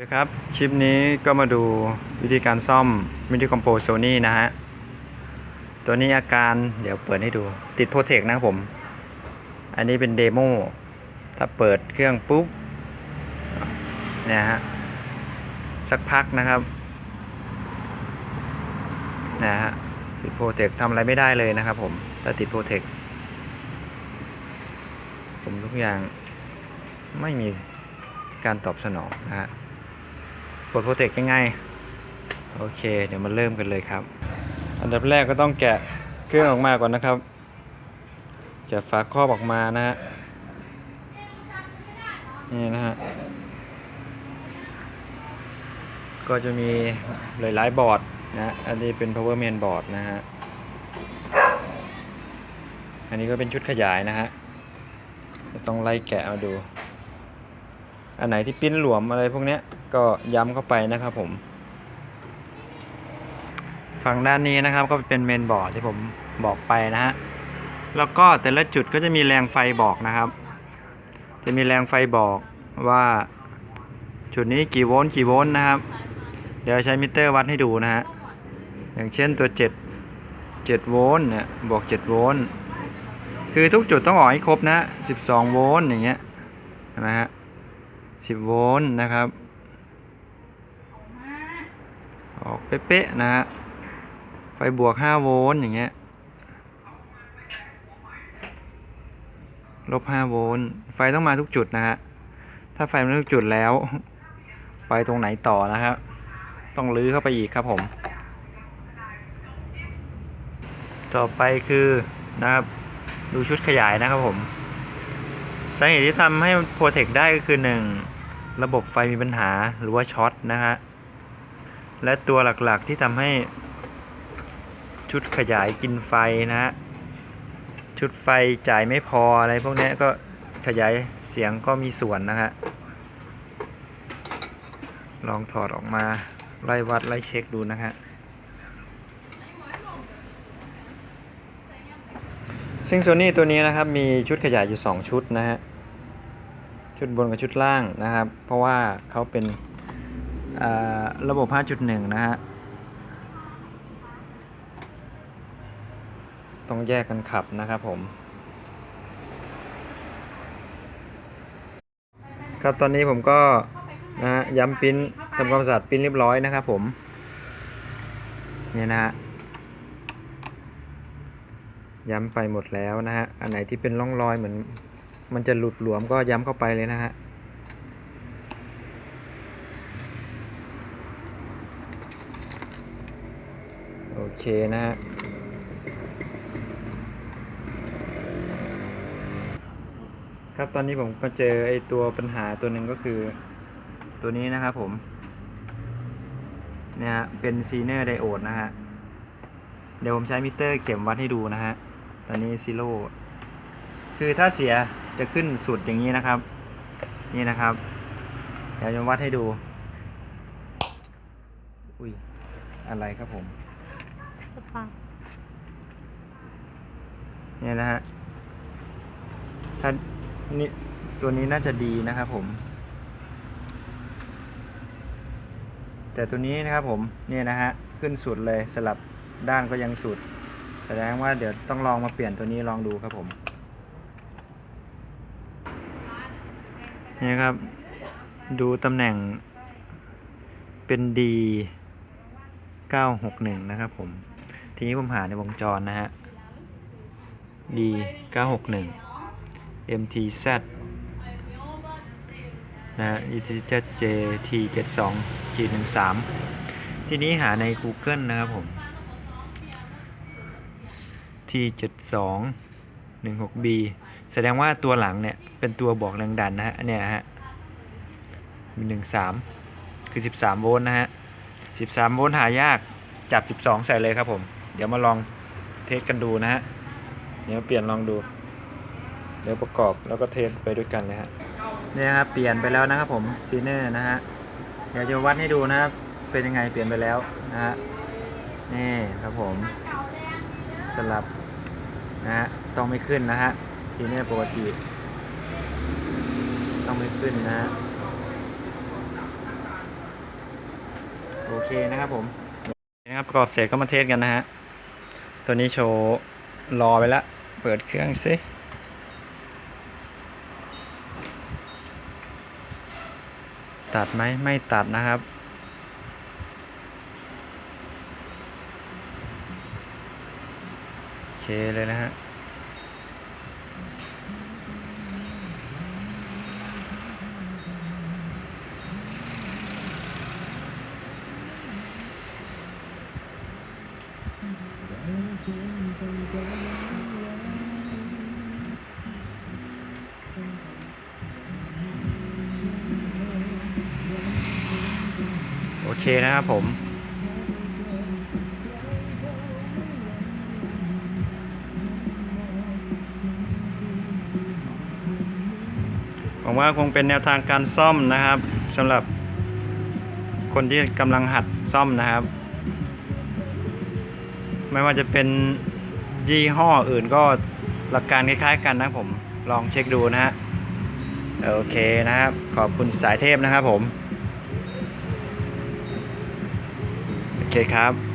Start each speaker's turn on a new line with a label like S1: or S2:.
S1: ดีครับ คลิปนี้ก็มาดูวิธีการซ่อมมินิคอมโพโซนี่นะฮะ ตัวนี้อาการเดี๋ยวเปิดให้ดูติดโปรเทคนะครับผม อันนี้เป็นเดโมถ้าเปิดเครื่องปุ๊บเนี่ยฮะ สักพักนะครับนะฮะติดโปรเทคทำอะไรไม่ได้เลยนะครับผม ถ้าติดโปรเทคผมทุกอย่างไม่มีการตอบสนองนะฮะ กดโปรเทคยังไง โอเค เดี๋ยวมาเริ่มกันเลยครับ อันดับแรกก็ต้องแกะเครื่องออกมาก่อนนะครับแกะฝาครอบออกมานะฮะ นี่นะฮะ ก็จะมีหลายๆบอร์ดนะ อันนี้เป็น power main บอร์ดนะฮะ อันนี้ก็เป็นชุดขยายนะฮะจะต้องไล่แกะมาดู อันไหนที่ปิ้นหลวมอะไรพวกเนี้ยก็ย้ำเข้าไปนะครับผม ฝั่งด้านนี้นะครับก็เป็นเมนบอร์ดที่ผมบอกไปนะฮะ แล้วก็แต่ละจุดก็จะมีแรงไฟบอกนะครับ จะมีแรงไฟบอกว่าจุดนี้กี่โวลต์กี่โวลต์นะครับ เดี๋ยวใช้มิเตอร์วัดให้ดูนะฮะ อย่างเช่นตัว 7 7โวลต์เนี่ยบวก7โวลต์ คือทุกจุดต้องออกให้ครบนะ12โวลต์อย่างเงี้ยนไหมฮะ 10 โวลต์นะครับ ออกเป๊ะๆนะฮะ ไฟบวก 5 โวลต์อย่างเงี้ย ลบ 5 โวลต์ ไฟต้องมาทุกจุดนะฮะ ถ้าไฟม่ทุกจุดแล้ว ไปตรงไหนต่อนะครับ ต้องลื้อเข้าไปอีกครับผม ต่อไปคือนะครับดูชุดขยายนะครับผมสาเหตุที่ทำให้โปรเทคได้ก็คือ 1. ระบบไฟมีปัญหาหรือว่าช็อตนะฮะ และตัวหลักๆที่ทำให้ชุดขยายกินไฟนะฮะ ชุดไฟจ่ายไม่พออะไรพวกนี้ก็ขยายเสียงก็มีส่วนนะฮะ ลองถอดออกมาไล่วัดไล่เช็คดูนะฮะซึ่งโซนี่ตัวนี้นะครับมีชุดขยายอยู่ 2 ชุดนะฮะ ชุดบนกับชุดล่างนะครับ เพราะว่าเขาเป็นระบบ 5.1 นะฮะ ต้องแยกกันขับนะครับผม ครับตอนนี้ผมก็นะฮะย้ำปิ้นทำความสะอาดปิ้นเรียบร้อยนะครับผมเนี่ยนะฮะย้ำไปหมดแล้วนะฮะ อันไหนที่เป็นร่องรอยเหมือน มันจะหลุดหลวมก็ย้ำเข้าไปเลยนะฮะโอเคนะฮะครับตอนนี้ผมก็เจอไอตัวปัญหาตัวหนึ่งก็คือตัวนี้นะครับผมเนี่ยฮะเป็นซีเนอร์ไดโอดนะฮะ เดี๋ยวผมใช้มิเตอร์เข็มวัดให้ดูนะฮะ ตอนนี้ซีโร่คือถ้าเสีย จะขึ้นสุดอย่างนี้นะครับ นี่นะครับ เดี๋ยวจะวัดให้ดู อุ้ย อะไรครับผม
S2: สปา
S1: เนี่ยนะฮะ ถ้านี่ตัวนี้น่าจะดีนะครับผม แต่ตัวนี้นะครับผมเนี่ยนะฮะ ขึ้นสุดเลยสลับด้านก็ยังสุด แสดงว่าเดี๋ยวต้องลองมาเปลี่ยนตัวนี้ลองดูครับผม นี่ครับ ดูตำแหน่งเป็น D 961 นะครับผม ทีนี้ผมหาในวงจรนะฮะ D 961 MTZ นะ ETZ JT 72ขีด13ทีนี้หาใน Google นะครับผม T 72 16B แสดงว่าตัวหลังเนี่ยเป็นตัวบอกแรงดันนะฮะเนี่ยฮะมี13คือ 13 โวลต์นะฮะ 13 โวลต์หายาก จับ 12 ใส่เลยครับผม เดี๋ยวมาลองเทสกันดูนะฮะ เดี๋ยวเปลี่ยนลองดู เดี๋ยวประกอบแล้วก็เทสไปด้วยกันเลยฮะ เนี่ยครับเปลี่ยนไปแล้วนะครับผมซีเนอร์นะฮะ เดี๋ยวจะวัดให้ดูนะครับ เป็นยังไงเปลี่ยนไปแล้วนะฮะ นี่ครับผม สลับนะฮะ ต้องไม่ขึ้นนะฮะ ซีเนอร์ปกติ ต้องไม่ขึ้นนะฮะโอเคนะครับผมนะครับประกอบเสร็จก็มาเทสกันนะฮะ ตัวนี้โชว์รอไปแล้วเปิดเครื่องซิตัดไหมไม่ตัดนะครับโอเคเลยนะฮะ โอเคนะครับผมหวังว่าคงเป็นแนวทางการซ่อมนะครับสำหรับคนที่กำลังหัดซ่อมนะครับ ไม่ว่าจะเป็น ยี่ห้ออื่นก็หลักการคล้ายๆกันนะผมลองเช็คดูนะฮะโอเคนะครับ ขอบคุณสายเทพนะครับผม โอเคครับ